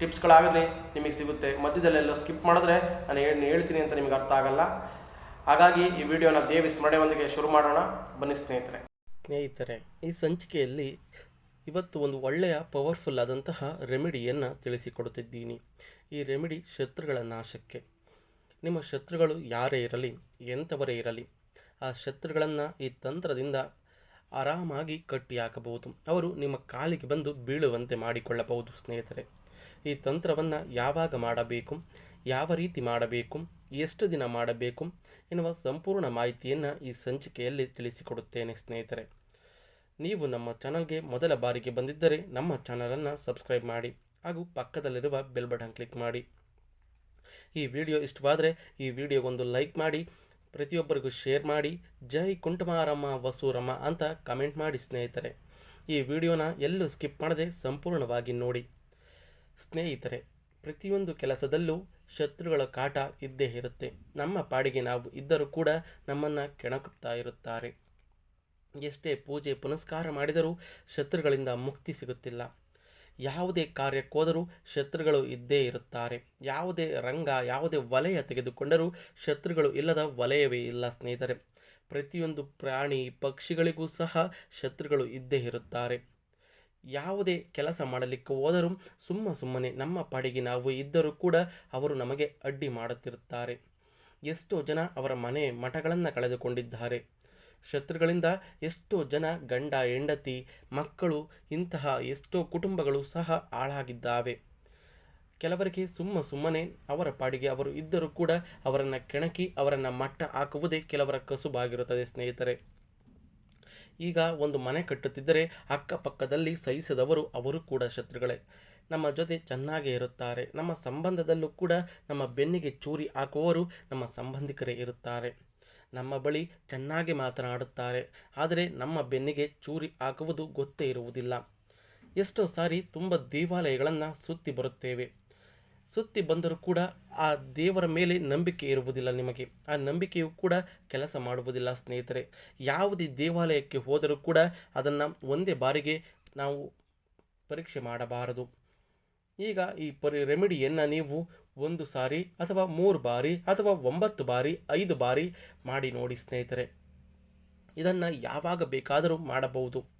ಟಿಪ್ಸ್ಗಳಾಗಲಿ ನಿಮಗೆ ಸಿಗುತ್ತೆ. ಮಧ್ಯದಲ್ಲೆಲ್ಲ ಸ್ಕಿಪ್ ಮಾಡಿದ್ರೆ ನಾನು ಏನು ಹೇಳ್ತೀನಿ ಅಂತ ನಿಮಗೆ ಅರ್ಥ ಆಗಲ್ಲ. ಹಾಗಾಗಿ ಈ ವಿಡಿಯೋನ ದೇವಿ ಸ್ಮರಣೆಯೊಂದಿಗೆ ಶುರು ಮಾಡೋಣ. ಬನ್ನಿ ಸ್ನೇಹಿತರೆ. ಸ್ನೇಹಿತರೆ, ಈ ಸಂಚಿಕೆಯಲ್ಲಿ ಇವತ್ತು ಒಂದು ಒಳ್ಳೆಯ ಪವರ್ಫುಲ್ ಆದಂತಹ ರೆಮಿಡಿಯನ್ನು ತಿಳಿಸಿಕೊಡುತ್ತಿದ್ದೀನಿ. ಈ ರೆಮಿಡಿ ಶತ್ರುಗಳ ನಾಶಕ್ಕೆ. ನಿಮ್ಮ ಶತ್ರುಗಳು ಯಾರೇ ಇರಲಿ, ಎಂಥವರೇ ಇರಲಿ, ಆ ಶತ್ರುಗಳನ್ನು ಈ ತಂತ್ರದಿಂದ ಆರಾಮಾಗಿ ಕಟ್ಟಿ ಹಾಕಬಹುದು ಅವರು ನಿಮ್ಮ ಕಾಲಿಗೆ ಬಂದು ಬೀಳುವಂತೆ ಮಾಡಿಕೊಳ್ಳಬಹುದು ಸ್ನೇಹಿತರೆ. ಈ ತಂತ್ರವನ್ನು ಯಾವಾಗ ಮಾಡಬೇಕು, ಯಾವ ರೀತಿ ಮಾಡಬೇಕು, ಎಷ್ಟು ದಿನ ಮಾಡಬೇಕು ಎನ್ನುವ ಸಂಪೂರ್ಣ ಮಾಹಿತಿಯನ್ನು ಈ ಸಂಚಿಕೆಯಲ್ಲಿ ತಿಳಿಸಿಕೊಡುತ್ತೇನೆ ಸ್ನೇಹಿತರೆ. ನೀವು ನಮ್ಮ ಚಾನಲ್ಗೆ ಮೊದಲ ಬಾರಿಗೆ ಬಂದಿದ್ದರೆ ನಮ್ಮ ಚಾನಲನ್ನು ಸಬ್ಸ್ಕ್ರೈಬ್ ಮಾಡಿ ಹಾಗೂ ಪಕ್ಕದಲ್ಲಿರುವ ಬೆಲ್ ಬಟನ್ ಕ್ಲಿಕ್ ಮಾಡಿ. ಈ ವಿಡಿಯೋ ಇಷ್ಟವಾದರೆ ಈ ವಿಡಿಯೋಗೊಂದು ಲೈಕ್ ಮಾಡಿ, ಪ್ರತಿಯೊಬ್ಬರಿಗೂ ಶೇರ್ ಮಾಡಿ, ಜೈ ಕುಂಟುಮಾರಮ್ಮ ವಸೂರಮ್ಮ ಅಂತ ಕಮೆಂಟ್ ಮಾಡಿ ಸ್ನೇಹಿತರೆ. ಈ ವಿಡಿಯೋನ ಎಲ್ಲೂ ಸ್ಕಿಪ್ ಮಾಡದೆ ಸಂಪೂರ್ಣವಾಗಿ ನೋಡಿ. ಸ್ನೇಹಿತರೆ, ಪ್ರತಿಯೊಂದು ಕೆಲಸದಲ್ಲೂ ಶತ್ರುಗಳ ಕಾಟ ಇದ್ದೇ ಇರುತ್ತೆ. ನಮ್ಮ ಪಾಡಿಗೆ ನಾವು ಇದ್ದರೂ ಕೂಡ ನಮ್ಮನ್ನು ಕೆಣಕುತ್ತಾ ಇರುತ್ತಾರೆ. ಎಷ್ಟೇ ಪೂಜೆ ಪುನಸ್ಕಾರ ಮಾಡಿದರೂ ಶತ್ರುಗಳಿಂದ ಮುಕ್ತಿ ಸಿಗುತ್ತಿಲ್ಲ. ಯಾವುದೇ ಕಾರ್ಯಕ್ಕೋದರೂ ಶತ್ರುಗಳು ಇದ್ದೇ ಇರುತ್ತಾರೆ. ಯಾವುದೇ ರಂಗ, ಯಾವುದೇ ವಲಯ ತೆಗೆದುಕೊಂಡರೂ ಶತ್ರುಗಳು ಇಲ್ಲದ ವಲಯವೇ ಇಲ್ಲ ಸ್ನೇಹಿತರೆ. ಪ್ರತಿಯೊಂದು ಪ್ರಾಣಿ ಪಕ್ಷಿಗಳಿಗೂ ಸಹ ಶತ್ರುಗಳು ಇದ್ದೇ ಇರುತ್ತಾರೆ. ಯಾವುದೇ ಕೆಲಸ ಮಾಡಲಿಕ್ಕೆ ಹೋದರೂ ಸುಮ್ಮ ಸುಮ್ಮನೆ ನಮ್ಮ ಪಾಡಿಗೆ ನಾವು ಇದ್ದರೂ ಕೂಡ ಅವರು ನಮಗೆ ಅಡ್ಡಿ ಮಾಡುತ್ತಿರುತ್ತಾರೆ. ಎಷ್ಟೋ ಜನ ಅವರ ಮನೆ ಮಠಗಳನ್ನು ಕಳೆದುಕೊಂಡಿದ್ದಾರೆ. ಶತ್ರುಗಳಿಂದ ಎಷ್ಟೋ ಜನ ಗಂಡ, ಹೆಂಡತಿ, ಮಕ್ಕಳು, ಇಂತಹ ಎಷ್ಟೋ ಕುಟುಂಬಗಳು ಸಹ ಹಾಳಾಗಿದ್ದಾವೆ. ಕೆಲವರಿಗೆ ಸುಮ್ಮ ಸುಮ್ಮನೆ ಅವರ ಪಾಡಿಗೆ ಅವರು ಇದ್ದರೂ ಕೂಡ ಅವರನ್ನು ಕೆಣಕಿ ಅವರನ್ನು ಮಟ್ಟ ಹಾಕುವುದೇ ಕೆಲವರ ಕಸುಬಾಗಿರುತ್ತದೆ ಸ್ನೇಹಿತರೆ. ಈಗ ಒಂದು ಮನೆ ಕಟ್ಟುತ್ತಿದ್ದರೆ ಅಕ್ಕಪಕ್ಕದಲ್ಲಿ ಸಹಿಸಿದವರು ಅವರು ಕೂಡ ಶತ್ರುಗಳೇ. ನಮ್ಮ ಜೊತೆ ಚೆನ್ನಾಗೇ ಇರುತ್ತಾರೆ. ನಮ್ಮ ಸಂಬಂಧದಲ್ಲೂ ಕೂಡ ನಮ್ಮ ಬೆನ್ನಿಗೆ ಚೂರಿ ಹಾಕುವವರು ನಮ್ಮ ಸಂಬಂಧಿಕರೇ ಇರುತ್ತಾರೆ. ನಮ್ಮ ಬಳಿ ಚೆನ್ನಾಗಿ ಮಾತನಾಡುತ್ತಾರೆ. ಆದರೆ ನಮ್ಮ ಬೆನ್ನಿಗೆ ಚೂರಿ ಹಾಕುವುದು ಗೊತ್ತೇ ಇರುವುದಿಲ್ಲ. ಎಷ್ಟೋ ಸಾರಿ ತುಂಬ ದೇವಾಲಯಗಳನ್ನು ಸುತ್ತಿ ಬರುತ್ತೇವೆ. ಸುತ್ತಿ ಬಂದರೂ ಕೂಡ ಆ ದೇವರ ಮೇಲೆ ನಂಬಿಕೆ ಇರುವುದಿಲ್ಲ ನಿಮಗೆ. ಆ ನಂಬಿಕೆಯು ಕೂಡ ಕೆಲಸ ಮಾಡುವುದಿಲ್ಲ ಸ್ನೇಹಿತರೆ. ಯಾವುದೇ ದೇವಾಲಯಕ್ಕೆ ಹೋದರೂ ಕೂಡ ಅದನ್ನು ಒಂದೇ ಬಾರಿಗೆ ನಾವು ಪರೀಕ್ಷೆ ಮಾಡಬಾರದು. ಈಗ ಈ ಪರಿ ರೆಮಿಡಿಯನ್ನು ನೀವು ಒಂದು ಸಾರಿ ಅಥವಾ ಮೂರು ಬಾರಿ ಅಥವಾ ಒಂಬತ್ತು ಬಾರಿ, ಐದು ಬಾರಿ ಮಾಡಿ ನೋಡಿ ಸ್ನೇಹಿತರೆ. ಇದನ್ನು ಯಾವಾಗ ಬೇಕಾದರೂ ಮಾಡಬಹುದು.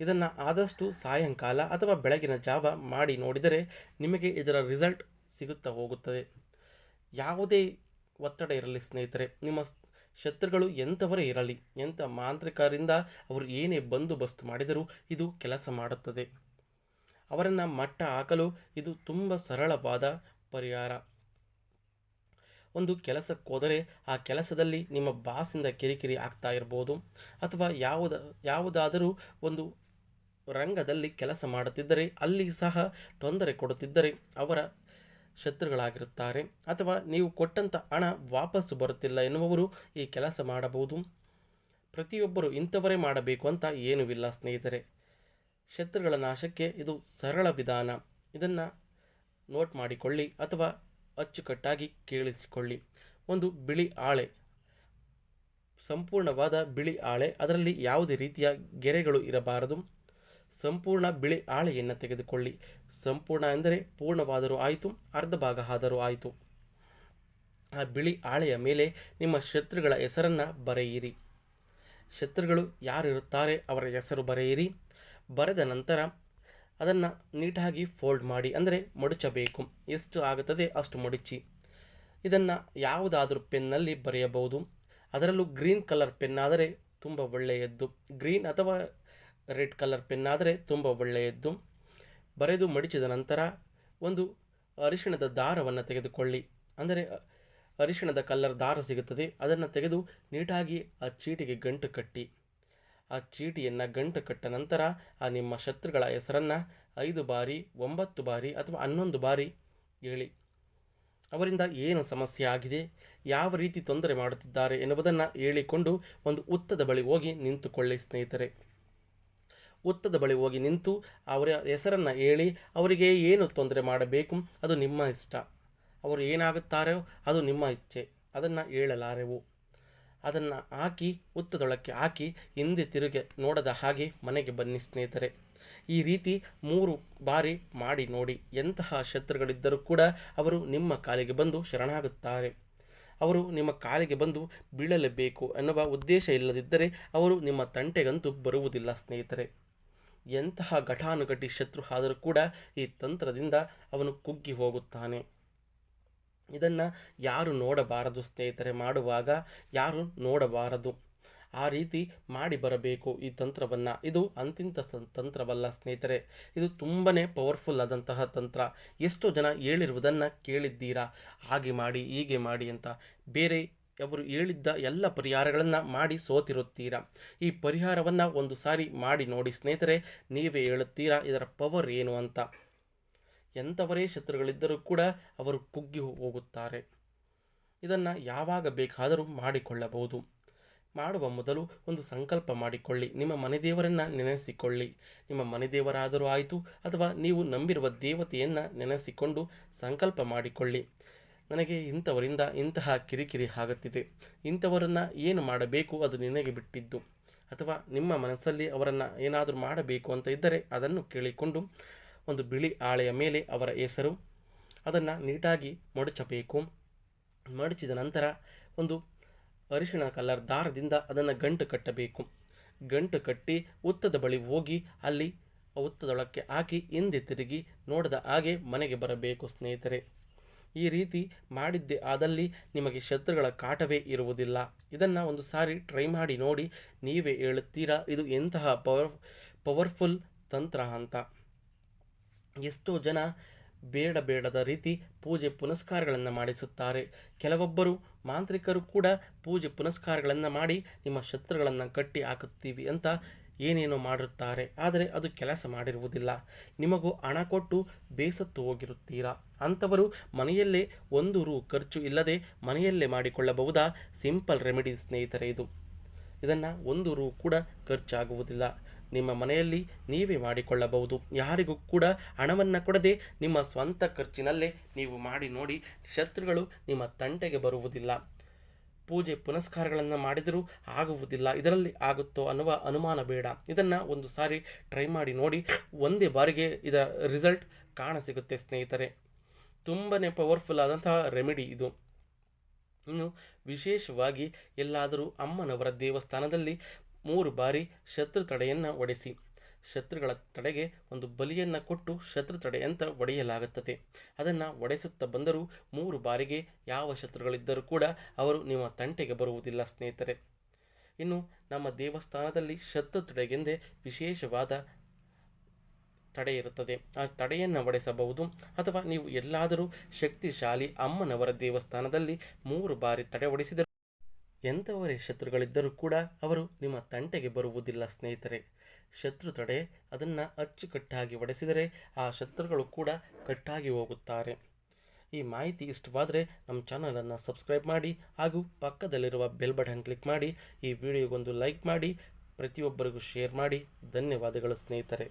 ಇದನ್ನು ಆದಷ್ಟು ಸಾಯಂಕಾಲ ಅಥವಾ ಬೆಳಗಿನ ಜಾವ ಮಾಡಿ ನೋಡಿದರೆ ನಿಮಗೆ ಇದರ ರಿಸಲ್ಟ್ ಸಿಗುತ್ತಾ ಹೋಗುತ್ತದೆ. ಯಾವುದೇ ಒತ್ತಡ ಇರಲಿ ಸ್ನೇಹಿತರೆ, ನಿಮ್ಮ ಶತ್ರುಗಳು ಎಂಥವರೇ ಇರಲಿ, ಎಂಥ ಮಾಂತ್ರಿಕರಿಂದ ಅವರು ಏನೇ ಬಂದೋಬಸ್ತು ಮಾಡಿದರೂ ಇದು ಕೆಲಸ ಮಾಡುತ್ತದೆ. ಅವರನ್ನು ಮಟ್ಟ ಹಾಕಲು ಇದು ತುಂಬ ಸರಳವಾದ ಪರಿಹಾರ. ಒಂದು ಕೆಲಸಕ್ಕೆ ಹೋದರೆ ಆ ಕೆಲಸದಲ್ಲಿ ನಿಮ್ಮ ಬಾಸಿಂದ ಕಿರಿಕಿರಿ ಆಗ್ತಾ ಇರ್ಬೋದು. ಅಥವಾ ಯಾವುದ, ಯಾವುದಾದರೂ ಒಂದು ರಂಗದಲ್ಲಿ ಕೆಲಸ ಮಾಡುತ್ತಿದ್ದರೆ ಅಲ್ಲಿ ಸಹ ತೊಂದರೆ ಕೊಡುತ್ತಿದ್ದರೆ ಅವರ ಶತ್ರುಗಳಾಗಿರುತ್ತಾರೆ. ಅಥವಾ ನೀವು ಕೊಟ್ಟಂಥ ಹಣ ವಾಪಸ್ಸು ಬರುತ್ತಿಲ್ಲ ಎನ್ನುವವರು ಈ ಕೆಲಸ ಮಾಡಬಹುದು. ಪ್ರತಿಯೊಬ್ಬರು ಇಂಥವರೇ ಮಾಡಬೇಕು ಅಂತ ಏನೂ ಇಲ್ಲ ಸ್ನೇಹಿತರೆ. ಶತ್ರುಗಳ ನಾಶಕ್ಕೆ ಇದು ಸರಳ ವಿಧಾನ. ಇದನ್ನು ನೋಟ್ ಮಾಡಿಕೊಳ್ಳಿ ಅಥವಾ ಅಚ್ಚುಕಟ್ಟಾಗಿ ಕೇಳಿಸಿಕೊಳ್ಳಿ. ಒಂದು ಬಿಳಿ ಆಳೆ ಸಂಪೂರ್ಣವಾದ ಬಿಳಿ ಆಳೆ ಅದರಲ್ಲಿ ಯಾವುದೇ ರೀತಿಯ ಗೆರೆಗಳು ಇರಬಾರದು. ಸಂಪೂರ್ಣ ಬಿಳಿ ಆಳೆಯನ್ನು ತೆಗೆದುಕೊಳ್ಳಿ. ಸಂಪೂರ್ಣ ಎಂದರೆ ಪೂರ್ಣವಾದರೂ ಆಯಿತು, ಅರ್ಧ ಭಾಗ ಆದರೂ ಆಯಿತು. ಆ ಬಿಳಿ ಆಳೆಯ ಮೇಲೆ ನಿಮ್ಮ ಶತ್ರುಗಳ ಹೆಸರನ್ನು ಬರೆಯಿರಿ. ಶತ್ರುಗಳು ಯಾರಿರುತ್ತಾರೆ ಅವರ ಹೆಸರು ಬರೆಯಿರಿ. ಬರೆದ ನಂತರ ಅದನ್ನು ನೀಟಾಗಿ ಫೋಲ್ಡ್ ಮಾಡಿ, ಅಂದರೆ ಮಡಚಬೇಕು. ಎಷ್ಟು ಆಗುತ್ತದೆ ಅಷ್ಟು ಮಡಚಿ. ಇದನ್ನು ಯಾವುದಾದರೂ ಪೆನ್ನಲ್ಲಿ ಬರೆಯಬಹುದು. ಅದರಲ್ಲೂ ಗ್ರೀನ್ ಕಲರ್ ಪೆನ್ ಆದರೆ ತುಂಬ ಒಳ್ಳೆಯದ್ದು. ಗ್ರೀನ್ ಅಥವಾ ರೆಡ್ ಕಲರ್ ಪೆನ್ ಆದರೆ ತುಂಬ ಒಳ್ಳೆಯದ್ದು. ಬರೆದು ಮಡಿಚಿದ ನಂತರ ಒಂದು ಅರಿಶಿಣದ ದಾರವನ್ನು ತೆಗೆದುಕೊಳ್ಳಿ. ಅಂದರೆ ಅರಿಶಿಣದ ಕಲ್ಲರ್ ದಾರ ಸಿಗುತ್ತದೆ. ಅದನ್ನು ತೆಗೆದು ನೀಟಾಗಿ ಆ ಚೀಟಿಗೆ ಗಂಟು ಕಟ್ಟಿ. ಆ ಚೀಟಿಯನ್ನು ಗಂಟು ಕಟ್ಟ ನಂತರ ಆ ನಿಮ್ಮ ಶತ್ರುಗಳ ಹೆಸರನ್ನು ಐದು ಬಾರಿ, ಒಂಬತ್ತು ಬಾರಿ ಅಥವಾ ಹನ್ನೊಂದು ಬಾರಿ ಹೇಳಿ. ಅವರಿಂದ ಏನು ಸಮಸ್ಯೆ ಆಗಿದೆ? ಯಾವ ರೀತಿ ತೊಂದರೆ ಮಾಡುತ್ತಿದ್ದಾರೆ ಎನ್ನುವುದನ್ನು ಹೇಳಿಕೊಂಡು ಒಂದು ಉತ್ತದ ಬಳಿ ಹೋಗಿ ನಿಂತುಕೊಳ್ಳಿ ಸ್ನೇಹಿತರೆ. ಉತ್ತದ ಬಳಿ ಹೋಗಿ ನಿಂತು ಅವರ ಹೆಸರನ್ನು ಹೇಳಿ ಅವರಿಗೆ ಏನು ತೊಂದರೆ ಮಾಡಬೇಕು? ಅದು ನಿಮ್ಮ ಇಷ್ಟ. ಅವರು ಏನಾಗುತ್ತಾರೋ ಅದು ನಿಮ್ಮ ಇಚ್ಛೆ. ಅದನ್ನು ಹೇಳಲಾರೆವು. ಅದನ್ನು ಹಾಕಿ, ಉತ್ತದೊಳಕ್ಕೆ ಹಾಕಿ ಹಿಂದೆ ತಿರುಗಿ ನೋಡದ ಹಾಗೆ ಮನೆಗೆ ಬನ್ನಿ ಸ್ನೇಹಿತರೆ. ಈ ರೀತಿ ಮೂರು ಬಾರಿ ಮಾಡಿ ನೋಡಿ. ಎಂತಹ ಶತ್ರುಗಳಿದ್ದರೂ ಕೂಡ ಅವರು ನಿಮ್ಮ ಕಾಲಿಗೆ ಬಂದು ಶರಣಾಗುತ್ತಾರೆ. ಅವರು ನಿಮ್ಮ ಕಾಲಿಗೆ ಬಂದು ಬೀಳಲೇಬೇಕು ಎನ್ನುವ ಉದ್ದೇಶ ಇಲ್ಲದಿದ್ದರೆ ಅವರು ನಿಮ್ಮ ತಂಟೆಗಂತೂ ಬರುವುದಿಲ್ಲ ಸ್ನೇಹಿತರೆ. ಎಂತಹ ಘಟಾನುಘಟಿ ಶತ್ರು ಆದರೂ ಕೂಡ ಈ ತಂತ್ರದಿಂದ ಅವನು ಕುಗ್ಗಿ ಹೋಗುತ್ತಾನೆ. ಇದನ್ನು ಯಾರು ನೋಡಬಾರದು ಸ್ನೇಹಿತರೆ, ಮಾಡುವಾಗ ಯಾರು ನೋಡಬಾರದು? ಆ ರೀತಿ ಮಾಡಿ ಬರಬೇಕು ಈ ತಂತ್ರವನ್ನು. ಇದು ಅಂತಿಂತ ತಂತ್ರವಲ್ಲ ಸ್ನೇಹಿತರೆ. ಇದು ತುಂಬನೇ ಪವರ್ಫುಲ್ ಆದಂತಹ ತಂತ್ರ. ಎಷ್ಟೋ ಜನ ಹೇಳಿರುವುದನ್ನು ಕೇಳಿದ್ದೀರಾ? ಹಾಗೆ ಮಾಡಿ, ಹೀಗೆ ಮಾಡಿ ಅಂತ. ಬೇರೆ ಅವರು ಹೇಳಿದ್ದ ಎಲ್ಲ ಪರಿಹಾರಗಳನ್ನು ಮಾಡಿ ಸೋತಿರುತ್ತೀರಾ? ಈ ಪರಿಹಾರವನ್ನು ಒಂದು ಸಾರಿ ಮಾಡಿ ನೋಡಿ ಸ್ನೇಹಿತರೆ, ನೀವೇ ಹೇಳುತ್ತೀರಾ ಇದರ ಪವರ್ ಏನು ಅಂತ? ಎಂಥವರೇ ಶತ್ರುಗಳಿದ್ದರೂ ಕೂಡ ಅವರು ಕುಗ್ಗಿ ಹೋಗುತ್ತಾರೆ. ಇದನ್ನು ಯಾವಾಗ ಬೇಕಾದರೂ ಮಾಡಿಕೊಳ್ಳಬಹುದು. ಮಾಡುವ ಮೊದಲು ಒಂದು ಸಂಕಲ್ಪ ಮಾಡಿಕೊಳ್ಳಿ. ನಿಮ್ಮ ಮನೆ ದೇವರನ್ನು ನೆನೆಸಿಕೊಳ್ಳಿ. ನಿಮ್ಮ ಮನೆ ದೇವರಾದರೂ ಆಯಿತು ಅಥವಾ ನೀವು ನಂಬಿರುವ ದೇವತೆಯನ್ನು ನೆನೆಸಿಕೊಂಡು ಸಂಕಲ್ಪ ಮಾಡಿಕೊಳ್ಳಿ. ನನಗೆ ಇಂಥವರಿಂದ ಇಂತಹ ಕಿರಿಕಿರಿ ಆಗುತ್ತಿದೆ. ಇಂಥವರನ್ನು ಏನು ಮಾಡಬೇಕು ಅದು ನಿನಗೆ ಬಿಟ್ಟಿದ್ದು. ಅಥವಾ ನಿಮ್ಮ ಮನಸ್ಸಲ್ಲಿ ಅವರನ್ನು ಏನಾದರೂ ಮಾಡಬೇಕು ಅಂತ ಇದ್ದರೆ ಅದನ್ನು ಕೇಳಿಕೊಂಡು ಒಂದು ಬಿಳಿ ಆಳೆಯ ಮೇಲೆ ಅವರ ಹೆಸರು, ಅದನ್ನು ನೀಟಾಗಿ ಮಡಚಬೇಕು. ಮಡಚಿದ ನಂತರ ಒಂದು ಅರಿಶಿಣ ಕಲರ್ ದಾರದಿಂದ ಅದನ್ನು ಗಂಟು ಕಟ್ಟಬೇಕು. ಗಂಟು ಕಟ್ಟಿ ಉತ್ತದ ಬಳಿ ಹೋಗಿ ಅಲ್ಲಿ ಉತ್ತದೊಳಕ್ಕೆ ಹಾಕಿ ಹಿಂದೆ ತಿರುಗಿ ನೋಡದ ಹಾಗೆ ಮನೆಗೆ ಬರಬೇಕು ಸ್ನೇಹಿತರೆ. ಈ ರೀತಿ ಮಾಡಿದ್ದೆ, ಆದಲ್ಲಿ ನಿಮಗೆ ಶತ್ರುಗಳ ಕಾಟವೇ ಇರುವುದಿಲ್ಲ. ಇದನ್ನು ಒಂದು ಸಾರಿ ಟ್ರೈ ಮಾಡಿ ನೋಡಿ, ನೀವೇ ಹೇಳುತ್ತೀರಾ? ಇದು ಎಂತಹ ಪವರ್ ಪವರ್ಫುಲ್ ತಂತ್ರ ಅಂತ. ಎಷ್ಟೋ ಜನ ಬೇಡ ಬೇಡದ ರೀತಿ ಪೂಜೆ ಪುನಸ್ಕಾರಗಳನ್ನು ಮಾಡಿಸುತ್ತಾರೆ. ಕೆಲವೊಬ್ಬರು ಮಾಂತ್ರಿಕರು ಕೂಡ ಪೂಜೆ ಪುನಸ್ಕಾರಗಳನ್ನು ಮಾಡಿ ನಿಮ್ಮ ಶತ್ರುಗಳನ್ನು ಕಟ್ಟಿ ಹಾಕುತ್ತೀವಿ ಅಂತ ಏನೇನೋ ಮಾಡಿರುತ್ತಾರೆ, ಆದರೆ ಅದು ಕೆಲಸ ಮಾಡಿರುವುದಿಲ್ಲ. ನಿಮಗೂ ಹಣ ಕೊಟ್ಟು ಬೇಸತ್ತು ಹೋಗಿರುತ್ತೀರಾ? ಅಂಥವರು ಮನೆಯಲ್ಲೇ ಒಂದು ರೂ ಖರ್ಚು ಇಲ್ಲದೆ ಮನೆಯಲ್ಲೇ ಮಾಡಿಕೊಳ್ಳಬಹುದಾ? ಸಿಂಪಲ್ ರೆಮಿಡಿ ಸ್ನೇಹಿತರೆ ಇದು. ಇದನ್ನು ಒಂದು ರೂ ಕೂಡ ಖರ್ಚಾಗುವುದಿಲ್ಲ. ನಿಮ್ಮ ಮನೆಯಲ್ಲಿ ನೀವೇ ಮಾಡಿಕೊಳ್ಳಬಹುದು. ಯಾರಿಗೂ ಕೂಡ ಹಣವನ್ನು ಕೊಡದೆ ನಿಮ್ಮ ಸ್ವಂತ ಖರ್ಚಿನಲ್ಲೇ ನೀವು ಮಾಡಿ ನೋಡಿ, ಶತ್ರುಗಳು ನಿಮ್ಮ ತಂಟೆಗೆ ಬರುವುದಿಲ್ಲ. ಪೂಜೆ ಪುನಸ್ಕಾರಗಳನ್ನು ಮಾಡಿದರೂ ಆಗುವುದಿಲ್ಲ. ಇದರಲ್ಲಿ ಆಗುತ್ತೋ ಅನ್ನುವ ಅನುಮಾನ ಬೇಡ. ಇದನ್ನು ಒಂದು ಸಾರಿ ಟ್ರೈ ಮಾಡಿ ನೋಡಿ ಒಂದೇ ಬಾರಿಗೆ ಇದರ ರಿಸಲ್ಟ್ ಕಾಣಸಿಗುತ್ತೆ ಸ್ನೇಹಿತರೆ. ತುಂಬನೇ ಪವರ್ಫುಲ್ ಆದಂತಹ ರೆಮಿಡಿ ಇದು. ಇನ್ನು ವಿಶೇಷವಾಗಿ ಎಲ್ಲಾದರೂ ಅಮ್ಮನವರ ದೇವಸ್ಥಾನದಲ್ಲಿ ಮೂರು ಬಾರಿ ಶತ್ರು ತಡೆಯನ್ನು ಒಡೆಸಿ. ಶತ್ರುಗಳ ತಡೆಗೆ ಒಂದು ಬಲಿಯನ್ನು ಕೊಟ್ಟು ಶತ್ರು ತಡೆ ಅಂತ ಒಡೆಯಲಾಗುತ್ತದೆ. ಅದನ್ನು ಒಡೆಸುತ್ತಾ ಬಂದರೂ ಮೂರು ಬಾರಿಗೆ ಯಾವ ಶತ್ರುಗಳಿದ್ದರೂ ಕೂಡ ಅವರು ನಿಮ್ಮ ತಂಟೆಗೆ ಬರುವುದಿಲ್ಲ ಸ್ನೇಹಿತರೆ. ಇನ್ನು ನಮ್ಮ ದೇವಸ್ಥಾನದಲ್ಲಿ ಶತ್ರು ತಡೆಗೆಂದೇ ವಿಶೇಷವಾದ ತಡೆ ಇರುತ್ತದೆ. ಆ ತಡೆಯನ್ನು ಒಡೆಸಬಹುದು. ಅಥವಾ ನೀವು ಎಲ್ಲಾದರೂ ಶಕ್ತಿಶಾಲಿ ಅಮ್ಮನವರ ದೇವಸ್ಥಾನದಲ್ಲಿ ಮೂರು ಬಾರಿ ತಡೆ ಒಡೆಸಿದರೆ ಎಂಥವರೇ ಶತ್ರುಗಳಿದ್ದರೂ ಕೂಡ ಅವರು ನಿಮ್ಮ ತಂಟೆಗೆ ಬರುವುದಿಲ್ಲ ಸ್ನೇಹಿತರೆ. ಶತ್ರು ತಡೆ ಅದನ್ನು ಅಚ್ಚುಕಟ್ಟಾಗಿ ಒಡೆಸಿದರೆ ಆ ಶತ್ರುಗಳು ಕೂಡ ಕಟ್ಟಾಗಿ ಹೋಗುತ್ತಾರೆ. ಈ ಮಾಹಿತಿ ಇಷ್ಟವಾದರೆ ನಮ್ಮ ಚಾನಲನ್ನು ಸಬ್ಸ್ಕ್ರೈಬ್ ಮಾಡಿ ಹಾಗೂ ಪಕ್ಕದಲ್ಲಿರುವ ಬೆಲ್ ಬಟನ್ ಕ್ಲಿಕ್ ಮಾಡಿ ಈ ವಿಡಿಯೋಗೊಂದು ಲೈಕ್ ಮಾಡಿ, ಪ್ರತಿಯೊಬ್ಬರಿಗೂ ಶೇರ್ ಮಾಡಿ. ಧನ್ಯವಾದಗಳು ಸ್ನೇಹಿತರೆ.